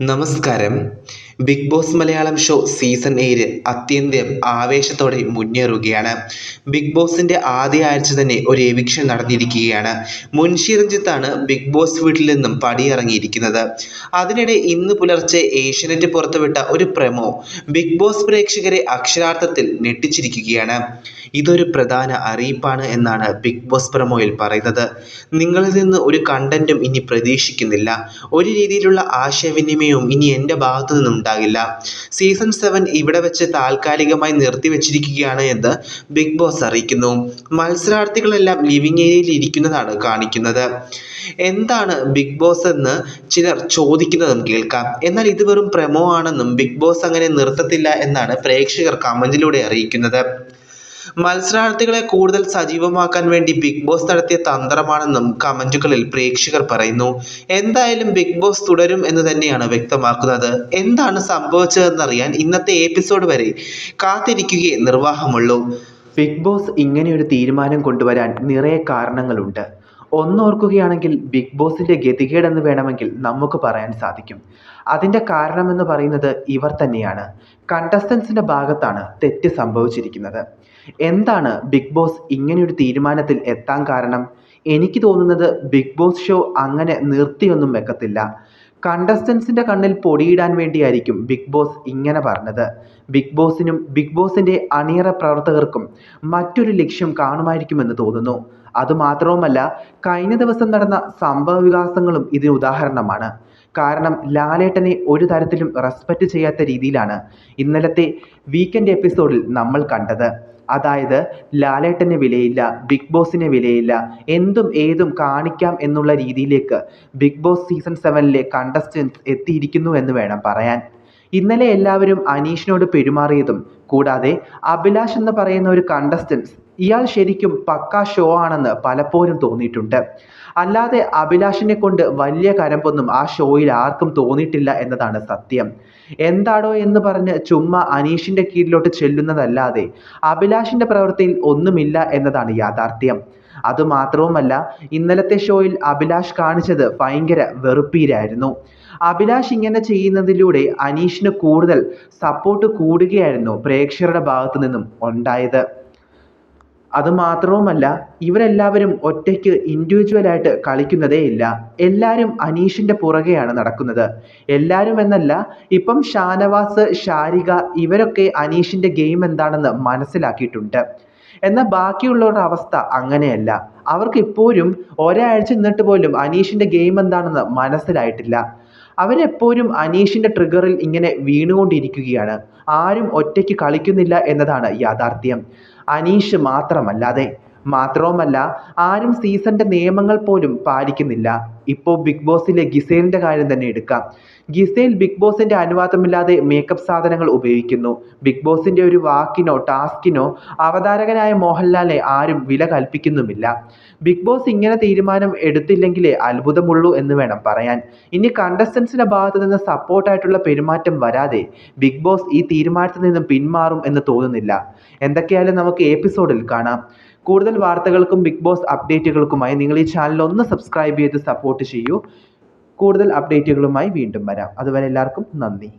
നമസ്കാരം. Bigg Boss Malayalam show season ഏഴ് അത്യന്തം ആവേശത്തോടെ മുന്നേറുകയാണ്. ബിഗ് ബോസിന്റെ ആദ്യ ആഴ്ച തന്നെ ഒരു എവിക്ഷൻ നടന്നിരിക്കുകയാണ്. മുൻഷി രഞ്ജിത്താണ് ബിഗ് ബോസ് വീട്ടിൽ നിന്നും പടിയിറങ്ങിയിരിക്കുന്നത്. അതിനിടെ ഇന്ന് പുലർച്ചെ ഏഷ്യനെറ്റ് പുറത്തുവിട്ട ഒരു പ്രമോ ബിഗ് ബോസ് പ്രേക്ഷകരെ അക്ഷരാർത്ഥത്തിൽ ഞെട്ടിച്ചിരിക്കുകയാണ്. ഇതൊരു പ്രധാന അറിയിപ്പാണ് എന്നാണ് ബിഗ് ബോസ് പ്രമോയിൽ പറയുന്നത്. നിങ്ങളിൽ നിന്ന് ഒരു കണ്ടന്റും ഇനി പ്രതീക്ഷിക്കുന്നില്ല. ഒരു രീതിയിലുള്ള ആശയവിനിമയവും ഇനി എന്റെ ഭാഗത്തു നിന്നും ഉണ്ടാകില്ല. സീസൺ സെവൻ ഇവിടെ വെച്ച് താൽക്കാലികമായി നിർത്തിവെച്ചിരിക്കുകയാണ് എന്ന് ബിഗ് ബോസ് അറിയിക്കുന്നു. മത്സരാർത്ഥികളെല്ലാം ലിവിംഗ് ഏരിയയിൽ ഇരിക്കുന്നതാണ് കാണിക്കുന്നത്. എന്താണ് ബിഗ് ബോസ് എന്ന് ചിലർ ചോദിക്കുന്നതും കേൾക്കാം. എന്നാൽ ഇത് വെറും പ്രമോ ആണെന്നും ബിഗ് ബോസ് അങ്ങനെ നിർത്തത്തില്ല എന്നാണ് പ്രേക്ഷകർ കമന്റിലൂടെ അറിയിക്കുന്നത്. മത്സരാർത്ഥികളെ കൂടുതൽ സജീവമാക്കാൻ വേണ്ടി ബിഗ് ബോസ് നടത്തിയ തന്ത്രമാണെന്നും കമന്റുകളിൽ പ്രേക്ഷകർ പറയുന്നു. എന്തായാലും ബിഗ് ബോസ് തുടരും എന്ന് തന്നെയാണ് വ്യക്തമാക്കുന്നത്. എന്താണ് സംഭവിച്ചതെന്നറിയാൻ ഇന്നത്തെ എപ്പിസോഡ് വരെ കാത്തിരിക്കുകയേ നിർവാഹമുള്ളൂ. ബിഗ് ബോസ് ഇങ്ങനെയൊരു തീരുമാനം കൊണ്ടുവരാൻ നിറയെ കാരണങ്ങളുണ്ട്. ഒന്നോർക്കുകയാണെങ്കിൽ ബിഗ് ബോസിന്റെ ഗതികേടെന്ന് വേണമെങ്കിൽ നമുക്ക് പറയാൻ സാധിക്കും. അതിന്റെ കാരണമെന്ന് പറയുന്നത് ഇവർ തന്നെയാണ്. കണ്ടസ്റ്റൻസിന്റെ ഭാഗത്താണ് തെറ്റ് സംഭവിച്ചിരിക്കുന്നത്. എന്താണ് ബിഗ് ബോസ് ഇങ്ങനെയൊരു തീരുമാനത്തിൽ എത്താൻ കാരണം? എനിക്ക് തോന്നുന്നത് ബിഗ് ബോസ് ഷോ അങ്ങനെ നിർത്തിയൊന്നും വെക്കത്തില്ല. കണ്ടസ്റ്റൻസിന്റെ കണ്ണിൽ പൊടിയിടാൻ വേണ്ടിയായിരിക്കും ബിഗ് ബോസ് ഇങ്ങനെ പറഞ്ഞത്. ബിഗ് ബോസിനും ബിഗ് ബോസിന്റെ അണിയറ പ്രവർത്തകർക്കും മറ്റൊരു ലക്ഷ്യം കാണുമായിരിക്കുമെന്ന് തോന്നുന്നു. അതുമാത്രവുമല്ല കഴിഞ്ഞ ദിവസം നടന്ന സംഭവ വികാസങ്ങളും ഇതിന് ഉദാഹരണമാണ്. കാരണം ലാലേട്ടനെ ഒരു തരത്തിലും റെസ്പെക്റ്റ് ചെയ്യാത്ത രീതിയിലാണ് ഇന്നലത്തെ വീക്കെൻഡ് എപ്പിസോഡിൽ നമ്മൾ കണ്ടത്. അതായത് ലാലേട്ടന് വിലയില്ല ബിഗ് ബോസിന് വിലയില്ല എന്തും ഏതും കാണിക്കാം എന്നുള്ള രീതിയിലേക്ക് ബിഗ് ബോസ് സീസൺ സെവനിലെ കണ്ടസ്റ്റൻസ് എത്തിയിരിക്കുന്നു എന്ന് വേണം പറയാൻ. ഇന്നലെ എല്ലാവരും അനീഷിനോട് പെരുമാറിയതും കൂടാതെ അഭിലാഷ് എന്ന് പറയുന്ന ഒരു കണ്ടസ്റ്റൻസ് ഇയാൾ ശരിക്കും പക്കാ ഷോ ആണെന്ന് പലപ്പോഴും തോന്നിയിട്ടുണ്ട്. അല്ലാതെ അഭിലാഷിനെ കൊണ്ട് വലിയ കരമ്പൊന്നും ആ ഷോയിൽ ആർക്കും തോന്നിയിട്ടില്ല എന്നതാണ് സത്യം. എന്താണോ എന്ന് പറഞ്ഞ് ചുമ്മാ അനീഷിന്റെ കീഴിലോട്ട് ചെല്ലുന്നതല്ലാതെ അഭിലാഷിന്റെ പ്രവൃത്തിയിൽ ഒന്നുമില്ല എന്നതാണ് യാഥാർത്ഥ്യം. അതുമാത്രവുമല്ല ഇന്നലത്തെ ഷോയിൽ അഭിലാഷ് കാണിച്ചത് ഭയങ്കര വെറുപ്പീരായിരുന്നു. അഭിലാഷ് ഇങ്ങനെ ചെയ്യുന്നതിലൂടെ അനീഷിന് കൂടുതൽ സപ്പോർട്ട് കൂടുകയായിരുന്നു പ്രേക്ഷകരുടെ ഭാഗത്തു നിന്നും ഉണ്ടായത്. അതുമാത്രവുമല്ല ഇവരെല്ലാവരും ഒറ്റയ്ക്ക് ഇൻഡിവിജ്വലായിട്ട് കളിക്കുന്നതേ ഇല്ല. എല്ലാവരും അനീഷിന്റെ പുറകെയാണ് നടക്കുന്നത്. എല്ലാവരും എന്നല്ല ഇപ്പം ഷാനവാസ് ഷാരിക ഇവരൊക്കെ അനീഷിന്റെ ഗെയിം എന്താണെന്ന് മനസ്സിലാക്കിയിട്ടുണ്ട്. എന്നാൽ ബാക്കിയുള്ളവരുടെ അവസ്ഥ അങ്ങനെയല്ല. അവർക്ക് ഇപ്പോഴും ഒരാഴ്ച നിന്നിട്ട് പോലും അനീഷിന്റെ ഗെയിം എന്താണെന്ന് മനസ്സിലായിട്ടില്ല. അവരെപ്പോഴും അനീഷിന്റെ ട്രിഗറിൽ ഇങ്ങനെ വീണുകൊണ്ടിരിക്കുകയാണ്. ആരും ഒറ്റയ്ക്ക് കളിക്കുന്നില്ല എന്നതാണ് യാഥാർത്ഥ്യം. അനീഷ് മാത്രമല്ലാതെ മാത്രവുമല്ല ആരും സീസണിന്റെ നിയമങ്ങൾ പോലും പാലിക്കുന്നില്ല. ഇപ്പോൾ ബിഗ് ബോസിലെ ഗിസേലിന്റെ കാര്യം തന്നെ എടുക്കാം. ഗിസേൽ ബിഗ് ബോസിന്റെ അനുവാദമില്ലാതെ മേക്കപ്പ് സാധനങ്ങൾ ഉപയോഗിക്കുന്നു. ബിഗ് ബോസിന്റെ ഒരു വാക്കിനോ ടാസ്കിനോ അവതാരകനായ മോഹൻലാലെ ആരും വില കൽപ്പിക്കുന്നുമില്ല. ബിഗ് ബോസ് ഇങ്ങനെ തീരുമാനം എടുത്തില്ലെങ്കിലേ അത്ഭുതമുള്ളൂ എന്ന് വേണം പറയാൻ. ഇനി കണ്ടസ്റ്റൻസിന്റെ ഭാഗത്ത് നിന്ന് സപ്പോർട്ടായിട്ടുള്ള പെരുമാറ്റം വരാതെ ബിഗ് ബോസ് ഈ തീരുമാനത്തിൽ നിന്നും പിന്മാറും എന്ന് തോന്നുന്നില്ല. എന്തൊക്കെയായാലും നമുക്ക് എപ്പിസോഡിൽ കാണാം. കൂടുതൽ വാർത്തകൾക്കും ബിഗ് ബോസ് അപ്ഡേറ്റുകൾക്കുമായി നിങ്ങൾ ഈ ചാനൽ ഒന്ന് സബ്സ്ക്രൈബ് ചെയ്ത് സപ്പോർട്ട് ചെയ്യൂ. കൂടുതൽ അപ്ഡേറ്റുകളുമായി വീണ്ടും വരാം. അതുവരെ എല്ലാവർക്കും നന്ദി.